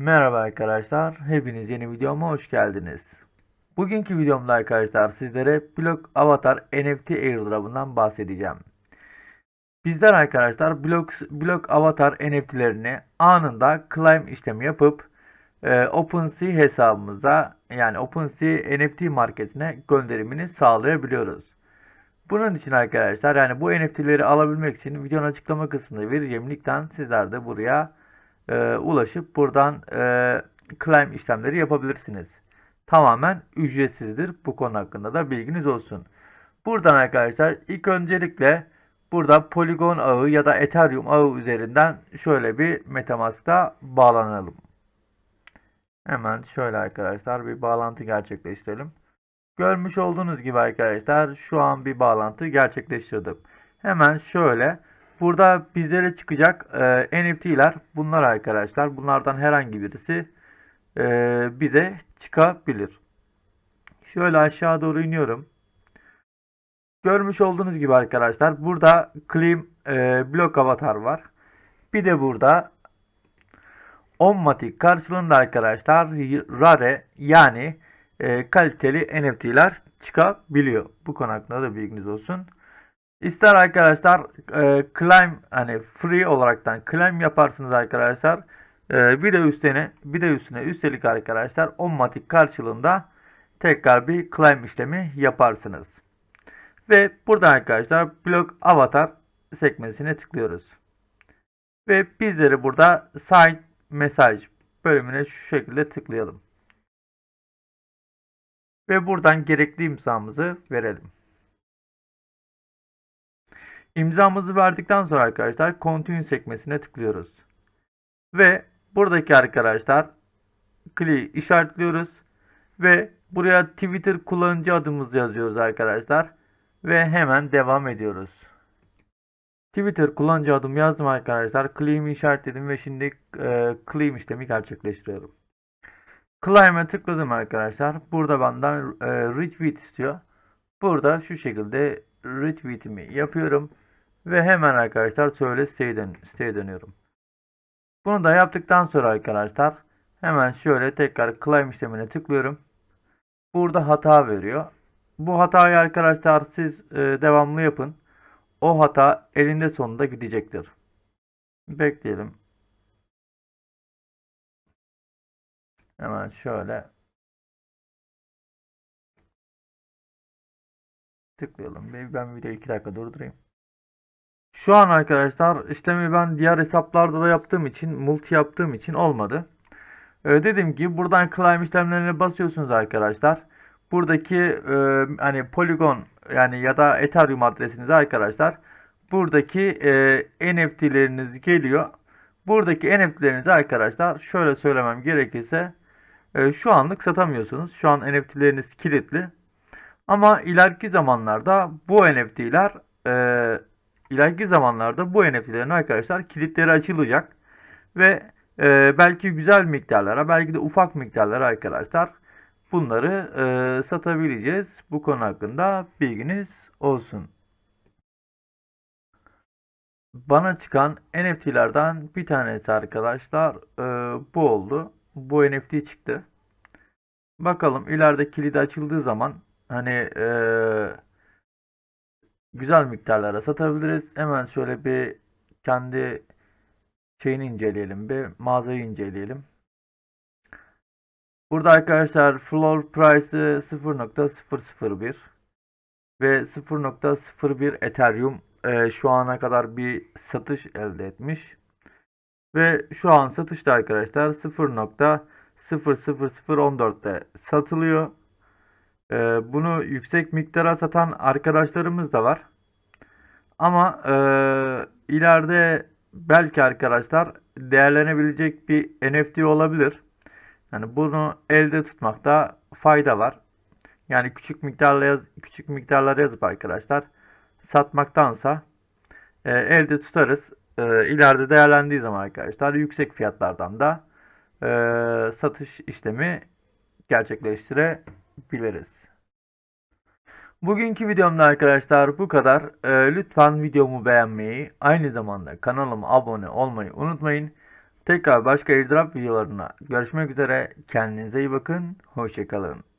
Merhaba arkadaşlar, hepiniz yeni videoma hoş geldiniz. Bugünkü videomda arkadaşlar sizlere Block Avatar NFT airdrop'undan bahsedeceğim. Bizler arkadaşlar Block, Block Avatar NFT'lerini anında claim işlemi yapıp e, OpenSea hesabımıza yani OpenSea NFT marketine gönderimini sağlayabiliyoruz. Bunun için arkadaşlar yani bu NFT'leri alabilmek için videonun açıklama kısmında vereceğim linkten sizler de buraya e, ulaşıp buradan e, claim işlemleri yapabilirsiniz. Tamamen ücretsizdir. Bu konu hakkında da bilginiz olsun. Buradan arkadaşlar ilk öncelikle burada Polygon ağı ya da Ethereum ağı üzerinden şöyle bir Metamask'ta bağlanalım. Hemen şöyle arkadaşlar bir bağlantı gerçekleştirelim. Görmüş olduğunuz gibi arkadaşlar şu an bir bağlantı gerçekleştirdim. Hemen şöyle burada bizlere çıkacak e, NFT'ler bunlar arkadaşlar. Bunlardan herhangi birisi e, bize çıkabilir. Şöyle aşağı doğru iniyorum. Görmüş olduğunuz gibi arkadaşlar burada Claim e, Block Avatar var. Bir de burada Onmatic karşılığında arkadaşlar Rare yani e, kaliteli NFT'ler çıkabiliyor. Bu konu da bilginiz olsun. İster arkadaşlar e, claim hani free olaraktan claim yaparsınız arkadaşlar. E, bir de üstüne bir de üstüne üstelik arkadaşlar Onmatic karşılığında tekrar bir claim işlemi yaparsınız. Ve burada arkadaşlar blok avatar sekmesine tıklıyoruz. Ve bizleri burada sign mesaj bölümüne şu şekilde tıklayalım. Ve buradan gerekli imzamızı verelim. İmzamızı verdikten sonra arkadaşlar Continue sekmesine tıklıyoruz. Ve buradaki arkadaşlar Kli işaretliyoruz. Ve buraya Twitter kullanıcı adımızı yazıyoruz arkadaşlar. Ve hemen devam ediyoruz. Twitter kullanıcı adım yazdım arkadaşlar. Claim işaretledim ve şimdi e, claim işlemi gerçekleştiriyorum. Claim'e tıkladım arkadaşlar. Burada benden e, retweet istiyor. Burada şu şekilde retweetimi yapıyorum. Ve hemen arkadaşlar söyle siteye, dön siteye dönüyorum. Bunu da yaptıktan sonra arkadaşlar hemen şöyle tekrar claim işlemine tıklıyorum. Burada hata veriyor. Bu hatayı arkadaşlar siz e, devamlı yapın. O hata elinde sonunda gidecektir. Bekleyelim. Hemen şöyle tıklayalım. Ben videoyu 2 dakika durdurayım. Şu an arkadaşlar işlemi ben diğer hesaplarda da yaptığım için multi yaptığım için olmadı. Ee, dediğim gibi buradan claim işlemlerine basıyorsunuz arkadaşlar. Buradaki e, hani Polygon yani ya da Ethereum adresiniz arkadaşlar. Buradaki e, NFT'leriniz geliyor. Buradaki NFT'lerinizi arkadaşlar şöyle söylemem gerekirse e, şu anlık satamıyorsunuz. Şu an NFT'leriniz kilitli. Ama ileriki zamanlarda bu NFT'ler e, ileriki zamanlarda bu NFT'lerin arkadaşlar kilitleri açılacak ve e, belki güzel miktarlara belki de ufak miktarlara arkadaşlar bunları e, satabileceğiz. Bu konu hakkında bilginiz olsun. Bana çıkan NFT'lerden bir tanesi arkadaşlar e, bu oldu. Bu NFT çıktı. Bakalım ileride kilidi açıldığı zaman hani e, güzel miktarlara satabiliriz. Hemen şöyle bir kendi şeyini inceleyelim bir mağazayı inceleyelim. Burada arkadaşlar floor price'ı 0.001 ve 0.01 Ethereum e, şu ana kadar bir satış elde etmiş. Ve şu an satışta arkadaşlar 0.00014'te satılıyor. E, bunu yüksek miktara satan arkadaşlarımız da var. Ama e, ileride belki arkadaşlar değerlenebilecek bir NFT olabilir. Yani bunu elde tutmakta fayda var. Yani küçük miktarla yaz, küçük miktarlara yazıp arkadaşlar satmaktansa e, elde tutarız. E, ileride değerlendiği zaman arkadaşlar yüksek fiyatlardan da e, satış işlemi gerçekleştirebiliriz. Bugünkü videomda arkadaşlar bu kadar. E, lütfen videomu beğenmeyi, aynı zamanda kanalıma abone olmayı unutmayın. Tekrar başka airdrop videolarına görüşmek üzere. Kendinize iyi bakın. Hoşçakalın.